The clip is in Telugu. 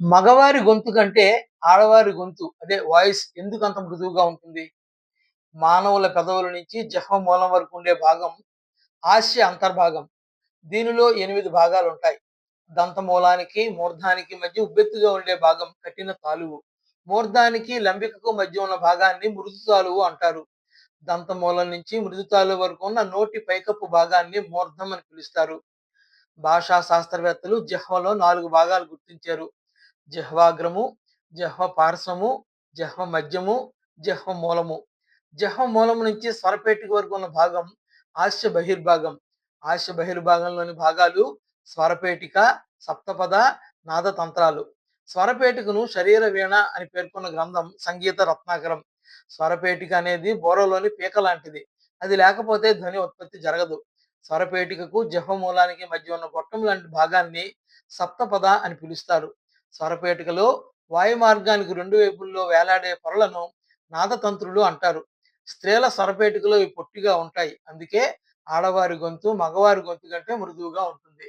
మగవారి గొంతు కంటే ఆడవారి గొంతు అదే వాయిస్ ఎందుకంత మృదువుగా ఉంటుంది? మానవుల పెదవుల నుంచి జహ్మ మూలం వరకు ఉండే భాగం హాస్య అంతర్భాగం. దీనిలో 8 భాగాలుంటాయి. దంతమూలానికి, మూర్ధానికి మధ్య ఉబ్బెత్తుగా ఉండే భాగం కఠిన తాలువు. మూర్ధానికి, లంబికకు మధ్య ఉన్న భాగాన్ని మృదు తాలువు అంటారు. దంతమూలం నుంచి మృదు తాలువు వరకు ఉన్న నోటి పైకప్పు భాగాన్ని మూర్ధం అని పిలుస్తారు. భాషా శాస్త్రవేత్తలు జిహ్వలో 4 భాగాలు గుర్తించారు. జహ్వాగ్రము జహ్వ పార్శ్వము, జహ్వ మధ్యము, జహ్వ మూలము. జహ్వ మూలము నుంచి స్వరపేటిక వరకు ఉన్న భాగం ఆశ్య బహిర్భాగం. ఆశ్య బహిర్భాగంలోని భాగాలు స్వరపేటిక, సప్తపద, నాద తంత్రాలు. స్వరపేటికను శరీర వీణ అని పేర్కొన్న గ్రంథం సంగీత రత్నాకరం. స్వరపేటిక అనేది బోరలోని పీక లాంటిది. అది లేకపోతే ధ్వని ఉత్పత్తి జరగదు. స్వరపేటికకు జహ్వ మూలానికి మధ్య ఉన్న గొట్టం లాంటి భాగాన్ని సప్తపద అని పిలుస్తారు. స్వరపేటికలో వాయు మార్గానికి రెండు వైపుల్లో వేలాడే పొరలను నాదతంత్రులు అంటారు. స్త్రీల స్వరపేటికలో ఇవి పొట్టిగా ఉంటాయి. అందుకే ఆడవారి గొంతు మగవారి గొంతు కంటే మృదువుగా ఉంటుంది.